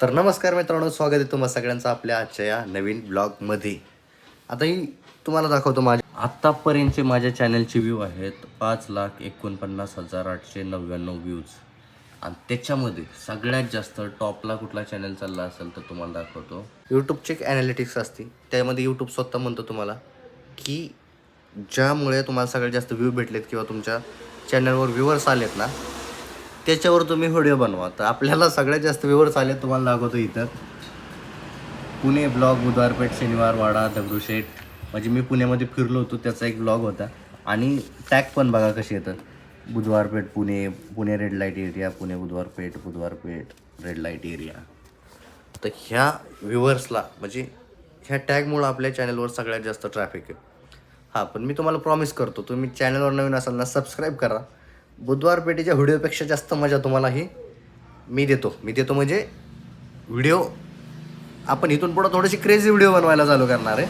तर नमस्कार मित्रांनो स्वागत आहे तुम्हा सगळ्यांचं आपल्या आजच्या या नवीन ब्लॉगमध्ये. आताही तुम्हाला दाखवतो माझ्या आत्तापर्यंतचे माझ्या चॅनलचे व्ह्यू आहेत पाच लाख एकोणपन्नास हजार आठशे नव्याण्णव व्ह्यूज. आणि त्याच्यामध्ये सगळ्यात जास्त टॉपला कुठला चॅनल चालला असेल तर तुम्हाला दाखवतो. यूट्यूबचे एक ॲनालिटिक्स असते. त्यामध्ये यूट्यूब स्वतः म्हणतो तुम्हाला की ज्यामुळे तुम्हाला सगळ्यात जास्त व्ह्यू भेटलेत किंवा तुमच्या चॅनलवर व्ह्यूवर्स आलेत ना त्याच्यावर तुम्ही व्हिडिओ बनवा. तर आपल्याला सगळ्यात जास्त व्ह्यूवर्स आले तुम्हाला दाखवतो इथं. पुणे ब्लॉग बुधवारपेठ शनिवार वाडा दगडूशेठ. म्हणजे मी पुण्यामध्ये फिरलो होतो त्याचा एक ब्लॉग होता. आणि टॅग पण बघा कसे येतात. Budhwarpeth Pune Pune red light area Pune Budhwarpeth Budhwarpeth red light area तर ह्या व्ह्युअर्सला म्हणजे ह्या टॅगमुळं आपल्या चॅनलवर सगळ्यात जास्त ट्रॅफिक आहे. हां पण मी तुम्हाला प्रॉमिस करतो तुम्ही चॅनलवर नवीन असाल ना सबस्क्राईब करा. बुधवार पेठेच्या व्हिडिओपेक्षा जास्त मजा तुम्हाला ही मी देतो. मी देतो म्हणजे व्हिडिओ आपण इथून पुढं थोडीशी क्रेझी व्हिडिओ बनवायला चालू करणार आहे.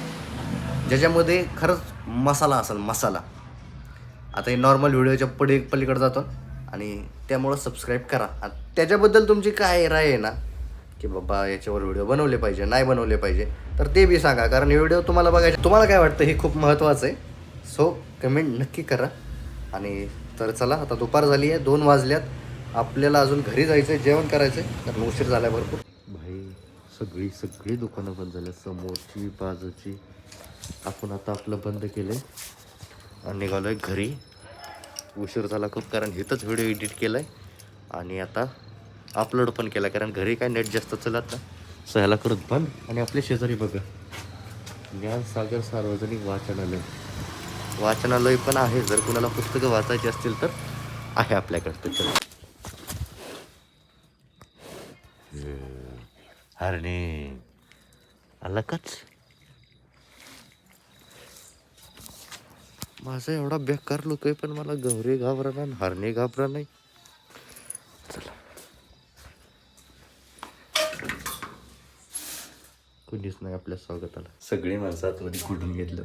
ज्याच्यामध्ये खरंच मसाला असेल मसाला. आता हे नॉर्मल व्हिडिओच्या पडे पलीकडे जातो. आणि त्यामुळं सबस्क्राईब करा. त्याच्याबद्दल तुमची काय राय आहे ना की बाबा याच्यावर व्हिडिओ बनवले पाहिजे नाही बनवले पाहिजे तर ते बी सांगा. कारण हे व्हिडिओ तुम्हाला बघायचे तुम्हाला काय वाटतं हे खूप महत्त्वाचं आहे. सो कमेंट नक्की करा. आणि तर चला आता दुपार झाली आहे दोन वाजल्यात. आपल्याला अजून घरी जायचं आहे जेवण करायचं आहे कारण उशीर झाला भरपूर. भाई सगळी सगळी दुकानं बंद झाल्या समोरची बाजूची. आपण आता आपलं बंद केलं आहे आणि निघालो आहे घरी. उशीर झाला खूप कारण इथंच व्हिडिओ एडिट केला आहे आणि आता अपलोड पण केला कारण घरी काय नेट जास्त चलत ना सहला करत बंद. आणि आपले शेजारी बघा ज्ञान सागर सार्वजनिक वाचनालय. वाचनालय पण आहे. जर कुणाला पुस्तकं वाचायची असतील तर आहे आपल्याकडे. त्याच्यात हरणे आला काच माझा एवढा बेकार लोक आहे पण मला गौरे घाबरा नाही हरणे घाबरा नाही. चला. कुणीच नाही आपल्या स्वागताला. सगळी माणसं आतमध्ये कुठून घेतलं.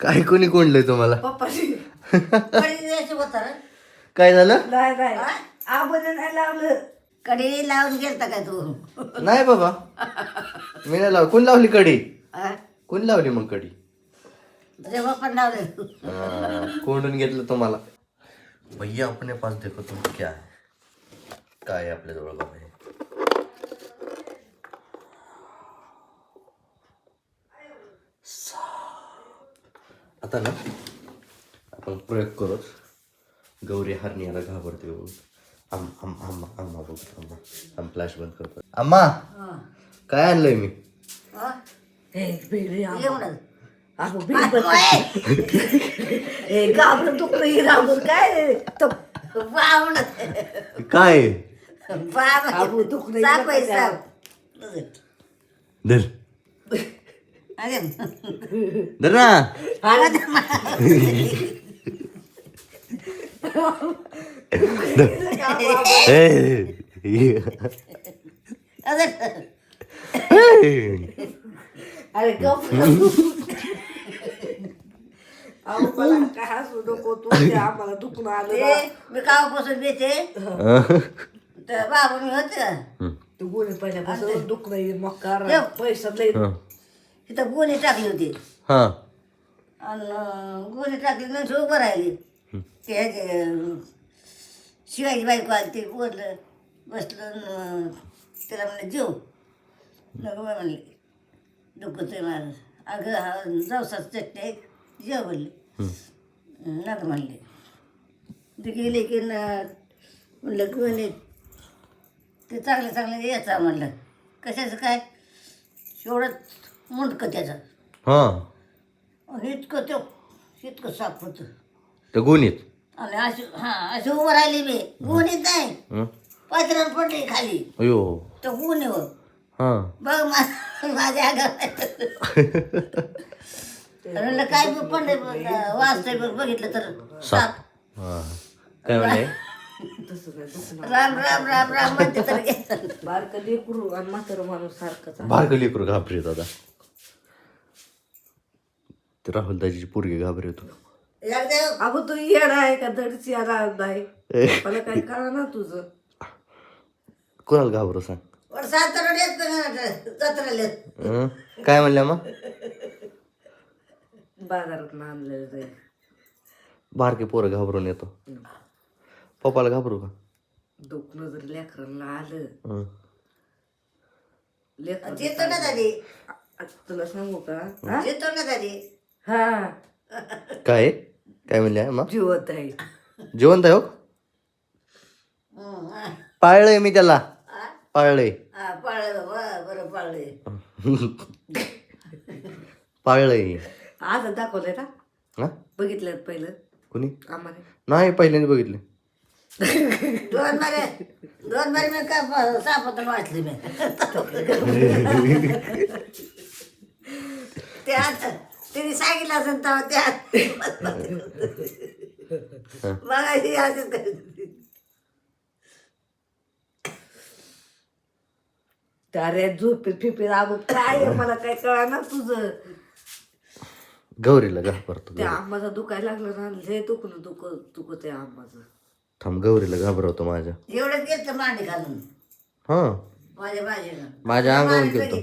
काय कोणी कोणलंय तुम्हाला? काय झालं? नाही नाही. आमध्ये नाही लावलं. कडी लावून गेलता का तू? नाही बाबा. मी नाही लाव कोण लावली कडी? हा? कोण लावली मग कडी? तुझ्या लावले. हाँ, कोंडून घेतलं तुम्हाला. भैया अपने पास देखो तुम क्या है? काय आहे आपल्या जवळ हे. साप. आता ना आपण प्रयोग करूच. गौरी हरण्याला घाबरते बघून आम आम आम्मा आम्मा बघ आम्मा आम फ्लॅश बंद करतो. आम्मा काय आणलंय मी? घाबरून काय? काय? दुखलं धर. अरे धर ना अरे गप अहो मला काय हसू नको तू ते आम्हाला दुखणं आलं ते ना. मी कावापासून देते तर बाबा मी होते तू गोळी पहिल्यापासून दुखणं येईल मग कार ठेव. पैसा लई तिथं गोणी टाकली होती. हा. आणि गोणी टाकली नंतर उभं राहिली. ते ह्याचे शिवाजी बायको आली ते बोललं बसलं त्याला म्हणलं जेव. नको बाई म्हणले. दुखतोय माझं अगं हा जावसाच चटणी आहे, जेव म्हणले. नको म्हणले. ते गेले की न म्हणलं गोणी. ते चांगलं चांगलं यायचं म्हणलं. कशाचं काय? एवढं मुंडकं त्याचं. हा. आणि इतकं तो इतकं साफ होतं. तर गुणित? आणि अशी हा अशी उभं राहिली मी. गुन्हेत नाही. हं? पात्रावर पडली खाली. अयो. तर गुन्हेवर हा. बघ मा- माझ्या अंगावर. म्हणलं काय बी पडले वाचतंय बघ बघितलं तर. साप हा. काय म्हणे? राम राम राम राम म्हणते तर. बारकं लेकरू आणि म्हातारं माणूस सारखंच. बारकं लेकरू घाबरे दादा. ते राहुल दाजीची पोरगी घाबरे होतो एकदा अगं तू येडा आहे का? धडची येडा नाही मला काही कळा ना तुझं. कोणाला घाबरू सांग? येत येत हं? काय म्हणल्या मग? बाजारात आणलेलं बारके पोरं घाबरून येतो. पप्पाला घाबरू का? दुखणं जर लेकरांना आलं. हं. लेकर येतो ना दादी तुला सांगू का? हा? हा. काय? काय म्हणल्या मग जिवत आहे. जिवंत आहे हो. पाळलंय मी त्याला. हा? पाळलंय. हा पाळलं. बरं बरं पाळलंय. पाळलंय. आज दाखवलंय ना हा? बघितलं पहिलं. कुणी? आम्हाला. नाही पहिल्यांदा बघितले दोन मारे दोन मारे मी का सापतून वाचली मी. ते आता तिने सांगितलं असेल तेव्हा त्या मला ही अशीच करत होती. त्या रे झोपीत फिपीत अगो काय आहे मला काय कळा ना तुझं? गौरीला घाबरतो त्या आंबाचा दुखायला लागलं ना लय दुखणं दुख दुखत आहे आंबाचं थांब गौरीला घाबरवतो माझ्या. एवढंच गेलं मांडी घालून. हा. माझ्या बाजीनं माझ्या अंगावर गेलतो.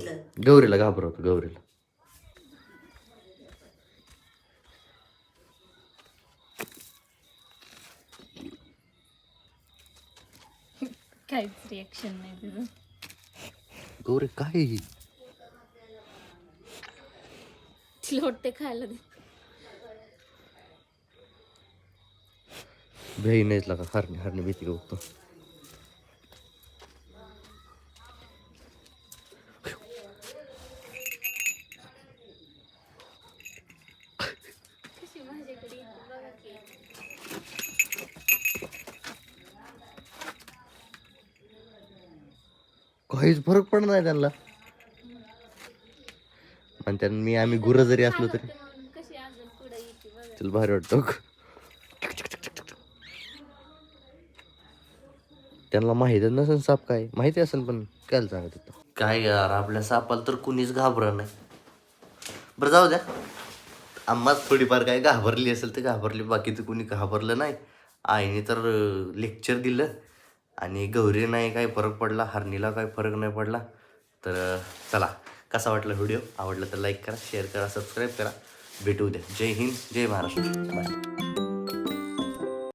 गौरीला घाबरवतो गौरीला. काहीच रिॲक्शन नाही तुझं गौरी काय ही? तिला वाटते खायला दे. भेई नाहीच लागा हरणी हरणी भीती बघतो. काहीच फरक पडत नाही त्यांना. पण मी आम्ही गुरं जरी असलो तरी. कशी अजून पुढे येते बघा चल भारी वाटतो त्यांना माहितच नसेल साप काय. माहिती असेल पण काय सांगत होतं? काय यार आपल्या सापाला तर कुणीच घाबर नाही. बरं जाऊ द्या. आम्हाच थोडीफार काय घाबरली असेल तर घाबरली बाकीचं कुणी घाबरलं नाही. आईने तर लेक्चर दिलं. आणि गौरी नाही काय फरक पडला हरणीला काय फरक नाही पडला. तर चला कसा वाटला व्हिडिओ? आवडला तर लाईक करा शेअर करा सबस्क्राईब करा. भेटू द्या जय हिंद जय महाराष्ट्र. बाय.